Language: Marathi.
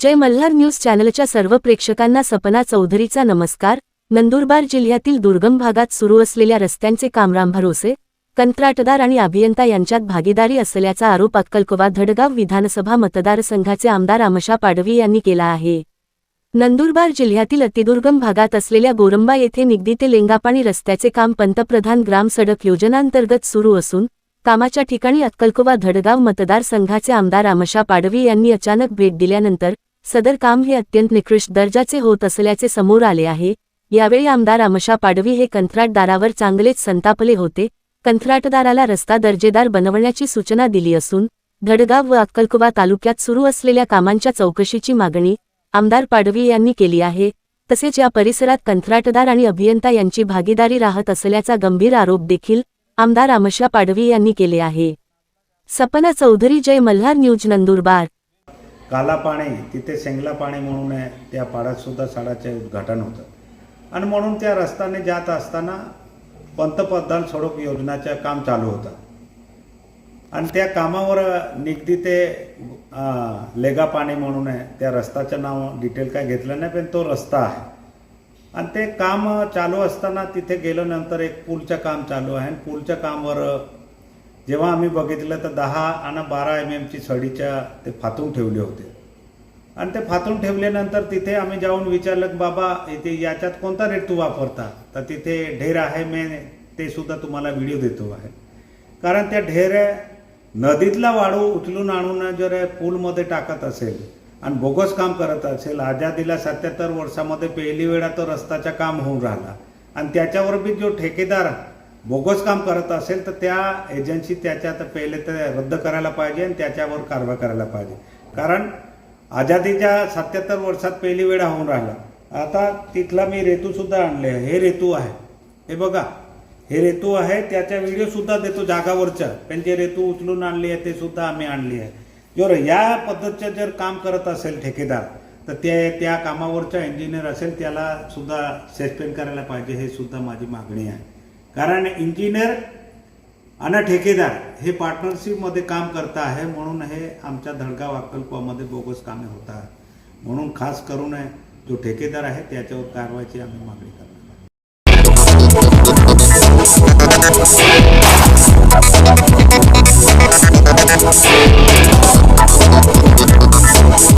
जय मल्हार न्यूज चॅनलच्या सर्व प्रेक्षकांना सपना चौधरीचा नमस्कार. नंदुरबार जिल्ह्यातील दुर्गम भागात सुरू असलेल्या रस्त्यांचे कामराम भरोसे कंत्राटदार आणि अभियंता यांच्यात भागीदारी असल्याचा आरोप अक्कलकोवा धडगाव विधानसभा मतदारसंघाचे आमदार आमशा पाडवी यांनी केला आहे. नंदुरबार जिल्ह्यातील अतिदुर्गम भागात असलेल्या गोरंबा येथे निगदी ते लेंगापाणी रस्त्याचे काम पंतप्रधान ग्राम सडक योजनांतर्गत सुरू असून कामाच्या ठिकाणी अक्कलकोवा धडगाव मतदारसंघाचे आमदार आमशा पाडवी यांनी अचानक भेट दिल्यानंतर सदर काम हे अत्यंत निकृष्ट दर्जाचे होत असल्याचे समोर आले आहे. यावेळी आमदार आमशा पाडवी हे कंत्राटदारावर चांगलेच संतापले होते. कंत्राटदाराला रस्ता दर्जेदार बनवण्याची सूचना दिली असून धडगाव व अक्कलकुवा तालुक्यात सुरू असलेल्या कामांच्या चौकशीची मागणी आमदार पाडवी यांनी केली आहे. तसेच या परिसरात कंत्राटदार आणि अभियंता यांची भागीदारी राहत असल्याचा गंभीर आरोप देखील आमदार आमशा पाडवी यांनी केले आहे. सपना चौधरी जय मल्हार न्यूज नंदुरबार. काला पाणी तिथे सेंगला पाणी म्हणून आहे त्या पाड्यात सुद्धा साडाचे उद्घाटन होतं. आणि म्हणून त्या रस्त्याने जात असताना पंतप्रधान सडक योजनाचं काम चालू होतं. आणि त्या कामावर निगदी ते लेगा पाणी म्हणून आहे त्या रस्त्याचं नाव डिटेल काय घेतलं नाही पण तो रस्ता आहे. आणि ते काम चालू असताना तिथे गेल्यानंतर एक पूलचं काम चालू आहे. आणि पूलच्या कामावर जेव्हा आम्ही बघितलं तर दहा आणि बारा एम एमची सडीच्या ते फातून ठेवले होते. आणि ते फातून ठेवल्यानंतर तिथे आम्ही जाऊन विचारलं की बाबा इथे याच्यात कोणता रेट तू वापरता? तर तिथे ढेर आहे मी ते सुद्धा तुम्हाला व्हिडिओ देतो आहे. कारण त्या ढेर नदीतला वाळू उचलून आणून जर पूलमध्ये टाकत असेल आणि बोगस काम करत असेल आझादीला सत्याहत्तर वर्षामध्ये पहिली वेळा तो रस्त्याचं काम होऊन राहिला. आणि त्याच्यावर बी जो ठेकेदार बोगस काम करत असेल तर त्या एजन्सी त्याच्यात पहिले तर रद्द करायला पाहिजे आणि त्याच्यावर कारवाई करायला पाहिजे. कारण आझादीच्या सत्याहत्तर वर्षात पहिली वेळा होऊन राहिला. आता तिथला मी रेतूसुद्धा आणले हे रेतू आहे. हे बघा. हे रेतू आहे. त्याचा व्हिडिओ सुद्धा देतो जागावरच्या. पण जे रेतू उचलून आणली आहे ते सुद्धा आम्ही आणली आहे. जर या पद्धतीचं जर काम करत असेल ठेकेदार तर ते त्या कामावरचा इंजिनियर असेल त्याला सुद्धा सस्पेंड करायला पाहिजे. हे सुद्धा माझी मागणी आहे. कारण इंजिनियर आणि ठेकेदार हे पार्टनरशिपमध्ये काम करता आहे म्हणून हे आमच्या धडगाव अक्कलकोवामध्ये बोगस कामे होतात म्हणून खास करून जो ठेकेदार आहे त्याच्यावर कारवाईची आम्ही मागणी करणार